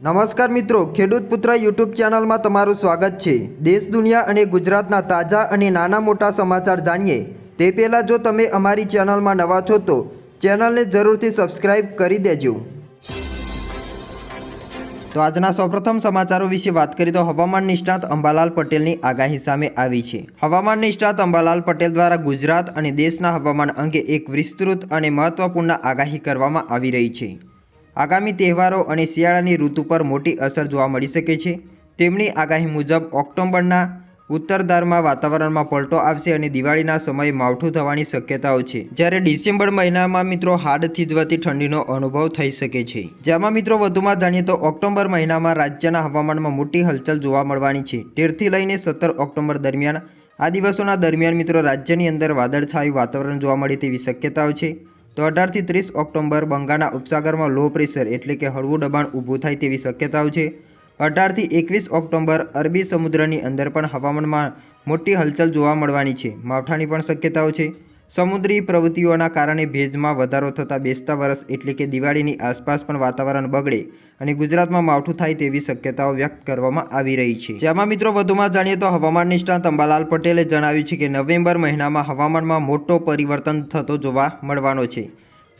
નમસ્કાર મિત્રો, ખેડૂત પુત્ર યુટ્યુબ ચેનલમાં તમારું સ્વાગત છે. દેશ, દુનિયા અને ગુજરાતના તાજા અને નાના મોટા સમાચાર જાણીએ. તે પહેલાં જો તમે અમારી ચેનલમાં નવા છો તો ચેનલને જરૂરથી સબસ્ક્રાઇબ કરી દેજો. તો આજના સૌપ્રથમ સમાચારો વિશે વાત કરીએ તો હવામાન નિષ્ણાત અંબાલાલ પટેલની આગાહી સામે આવી છે. હવામાન નિષ્ણાત અંબાલાલ પટેલ દ્વારા ગુજરાત અને દેશના હવામાન અંગે એક વિસ્તૃત અને મહત્વપૂર્ણ આગાહી કરવામાં આવી રહી છે. આગામી તહેવારો અને શિયાળાની ઋતુ પર મોટી અસર જોવા મળી શકે છે. તેમની આગાહી મુજબ, ઓક્ટોબરના ઉત્તરદારમાં વાતાવરણમાં પલટો આવશે અને દિવાળીના સમયે માવઠું થવાની શક્યતાઓ છે. જ્યારે ડિસેમ્બર મહિનામાં મિત્રો હાડ થીજવાતી ઠંડીનો અનુભવ થઈ શકે છે. જેમાં મિત્રો વધુમાં જાણીએ તો ઓક્ટોબર મહિનામાં રાજ્યના હવામાનમાં મોટી હલચલ જોવા મળવાની છે. તેરથી લઈને સત્તર ઓક્ટોબર દરમિયાન આ દિવસોના દરમિયાન મિત્રો રાજ્યની અંદર વાદળછાયું વાતાવરણ જોવા મળે તેવી શક્યતાઓ છે. તો અઢારથી ત્રીસ ઓક્ટોબર બંગાળના ઉપસાગરમાં લો પ્રેશર એટલે કે હળવું દબાણ ઊભું થાય તેવી શક્યતાઓ છે. અઢારથી એકવીસ ઓક્ટોબર અરબી સમુદ્રની અંદર પણ હવામાનમાં મોટી હલચલ જોવા મળવાની છે. માવઠાની પણ શક્યતાઓ છે. સમુદ્રી પ્રવૃત્તિઓના કારણે ભેજમાં વધારો થતાં બેસતા વરસ એટલે કે દિવાળીની આસપાસ પણ વાતાવરણ બગડે અને ગુજરાતમાં માવઠું થાય તેવી શક્યતાઓ વ્યક્ત કરવામાં આવી રહી છે. જેમાં મિત્રો વધુમાં જાણીએ તો હવામાન નિષ્ણાત અંબાલાલ પટેલે જણાવ્યું છે કે નવેમ્બર મહિનામાં હવામાનમાં મોટો પરિવર્તન થતો જોવા મળવાનો છે.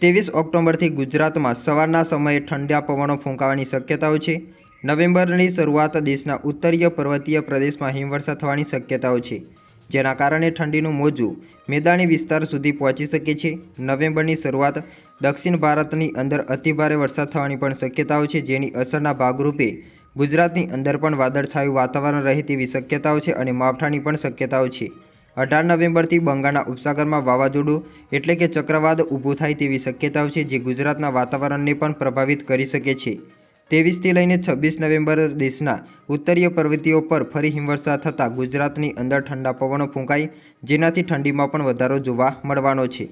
ત્રેવીસ ઓક્ટોબરથી ગુજરાતમાં સવારના સમયે ઠંડા પવનો ફૂંકાવાની શક્યતાઓ છે. નવેમ્બરની શરૂઆત દેશના ઉત્તરીય પર્વતીય પ્રદેશમાં હિમવર્ષા થવાની શક્યતાઓ છે. જેના કારણે ઠંડીનું મોજું મેદાની વિસ્તાર સુધી પહોંચી શકે છે. નવેમ્બરની શરૂઆત દક્ષિણ ભારતની અંદર અતિભારે વરસાદ થવાની પણ શક્યતાઓ છે, જેની અસરના ભાગરૂપે ગુજરાતની અંદર પણ વાદળછાયું વાતાવરણ રહે તેવી શક્યતાઓ છે અને માવઠાની પણ શક્યતાઓ છે. અઢાર નવેમ્બરથી બંગાળના ઉપસાગરમાં વાવાઝોડું એટલે કે ચક્રવાત ઊભું થાય તેવી શક્યતાઓ છે, જે ગુજરાતના વાતાવરણને પણ પ્રભાવિત કરી શકે છે. ત્રેવીસથી લઈને છવ્વીસ નવેમ્બર દેશના ઉત્તરીય પર્વતીઓ પર ફરી હિમવર્ષા થતાં ગુજરાતની અંદર ઠંડા પવનો ફૂંકાય જેનાથી ઠંડીમાં પણ વધારો જોવા મળવાનો છે.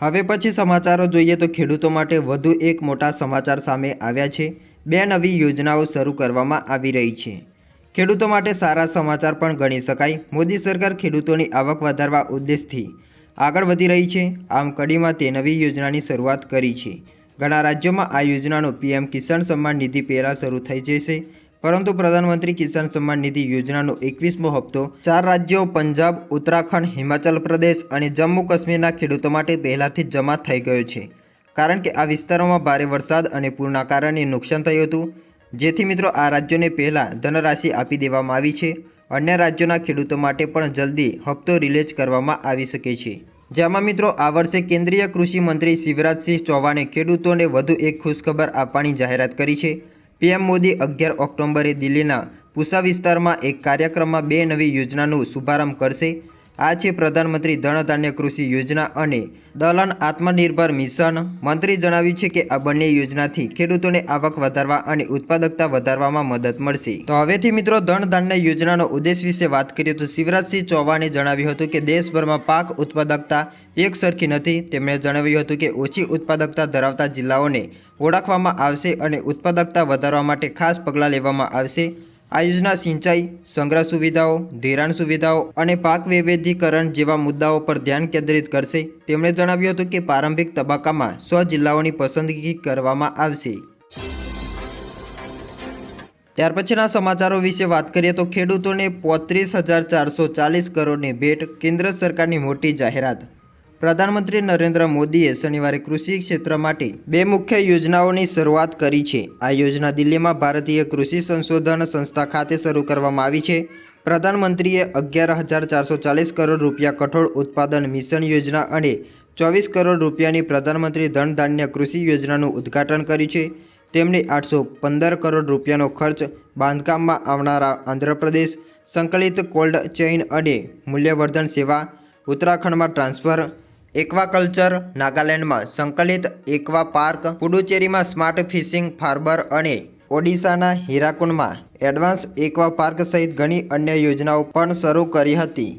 હવે પછી સમાચારો જોઈએ તો ખેડૂતો માટે વધુ એક મોટા સમાચાર સામે આવ્યા છે. બે નવી યોજનાઓ શરૂ કરવામાં આવી રહી છે. ખેડૂતો માટે સારા સમાચાર પણ ગણી શકાય. મોદી સરકાર ખેડૂતોની આવક વધારવા ઉદ્દેશથી આગળ વધી રહી છે. આમ કડીમાં તે નવી યોજનાની શરૂઆત કરી છે. ઘણા રાજ્યોમાં આ યોજનાનો પીએમ કિસાન સન્માન નિધિ પહેલાં શરૂ થઈ જશે. પરંતુ પ્રધાનમંત્રી કિસાન સન્માન નિધિ યોજનાનો એકવીસમો હપ્તો ચાર રાજ્યો, પંજાબ, ઉત્તરાખંડ, હિમાચલ પ્રદેશ અને જમ્મુ કાશ્મીરના ખેડૂતો માટે પહેલાંથી જ જમા થઈ ગયો છે. કારણ કે આ વિસ્તારોમાં ભારે વરસાદ અને પૂરના કારણે નુકસાન થયું હતું. જેથી મિત્રો આ રાજ્યોને પહેલાં ધનરાશિ આપી દેવામાં આવી છે. અન્ય રાજ્યોના ખેડૂતો માટે પણ જલ્દી હપ્તો રિલીઝ કરવામાં આવી શકે છે. જેમાં મિત્રો આ વર્ષે કેન્દ્રીય કૃષિ મંત્રી શિવરાજસિંહ ચૌહાણે ખેડૂતોને વધુ એક ખુશખબર આપવાની જાહેરાત કરી છે. પીએમ મોદી અગિયાર ઓક્ટોબરે દિલ્હીના પૂસા વિસ્તારમાં એક કાર્યક્રમમાં બે નવી યોજનાનો શુભારંભ કરશે. આ છે પ્રધાનમંત્રી ધનધાન્ય કૃષિ યોજના અને દલન આત્મનિર્ભર મિશન. મંત્રી જણાવ્યું છે કે આ બંને યોજનાથી ખેડૂતોને આવક વધારવા અને ઉત્પાદકતા વધારવામાં મદદ મળશે. તો હવેથી મિત્રો ધનધાન્ય યોજનાનો ઉદ્દેશ વિશે વાત કરીએ તો શિવરાજસિંહ ચૌહાણે જણાવ્યું હતું કે દેશભરમાં પાક ઉત્પાદકતા એક સરખી નથી. તેમણે જણાવ્યું હતું કે ઓછી ઉત્પાદકતા ધરાવતા જિલ્લાઓને ઓળખવામાં આવશે અને ઉત્પાદકતા વધારવા માટે ખાસ પગલાં લેવામાં આવશે. આ યોજના સિંચાઈ, સંગ્રહ સુવિધાઓ, ધિરાણ સુવિધાઓ અને પાક વૈવિધ્યકરણ જેવા મુદ્દાઓ પર ધ્યાન કેન્દ્રિત કરશે. તેમણે જણાવ્યું હતું કે પ્રારંભિક તબક્કામાં સો જિલ્લાઓની પસંદગી કરવામાં આવશે. ત્યાર પછીના સમાચારો વિશે વાત કરીએ તો ખેડૂતોને પોત્રીસ હજાર ચારસો ચાલીસ કરોડની ભેટ કેન્દ્ર સરકારની મોટી જાહેરાત. પ્રધાનમંત્રી નરેન્દ્ર મોદીએ શનિવારે કૃષિ ક્ષેત્ર માટે બે મુખ્ય યોજનાઓની શરૂઆત કરી છે. આ યોજના દિલ્હીમાં ભારતીય કૃષિ સંશોધન સંસ્થા ખાતે શરૂ કરવામાં આવી છે. પ્રધાનમંત્રીએ અગિયાર હજાર ચારસો ચાલીસ કરોડ રૂપિયા કઠોળ ઉત્પાદન મિશન યોજના અને ચોવીસ કરોડ રૂપિયાની પ્રધાનમંત્રી ધન ધાન્ય કૃષિ યોજનાનું ઉદ્ઘાટન કર્યું છે. તેમણે આઠસો પંદર કરોડ રૂપિયાનો ખર્ચ બાંધકામમાં આવનારા આંધ્રપ્રદેશ, સંકલિત કોલ્ડ ચેઇન અને મૂલ્યવર્ધન સેવા, ઉત્તરાખંડમાં ટ્રાન્સફર એક્વાકલ્ચર નાગાલેન્ડમાં સંકલિત એક્વા પાર્ક, પુડુચેરીમાં સ્માર્ટ ફિશિંગ ફાર્બર અને ઓડિશાના હીરાકુંડમાં એડવાન્સ એક્વા પાર્ક સહિત ઘણી અન્ય યોજનાઓ પણ શરૂ કરી હતી.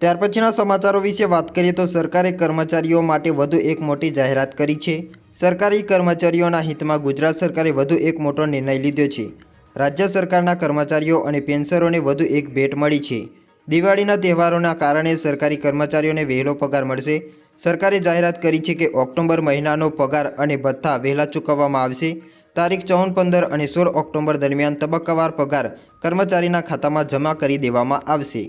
ત્યાર પછીના સમાચારો વિશે વાત કરીએ તો સરકારે કર્મચારીઓ માટે વધુ એક મોટી જાહેરાત કરી છે. સરકારી કર્મચારીઓના હિતમાં ગુજરાત સરકારે વધુ એક મોટો નિર્ણય લીધો છે. રાજ્ય સરકારના કર્મચારીઓ અને પેન્સરોને વધુ એક ભેટ મળી છે. દિવાળીના તહેવારોના કારણે સરકારી કર્મચારીઓને વહેલો પગાર મળશે. સરકારે જાહેરાત કરી છે કે ઓક્ટોબર મહિનાનો પગાર અને ભથ્થા વહેલા ચૂકવવામાં આવશે. તારીખ ચૌદ, પંદર અને સોળ ઓક્ટોબર દરમિયાન તબક્કાવાર પગાર કર્મચારીના ખાતામાં જમા કરી દેવામાં આવશે.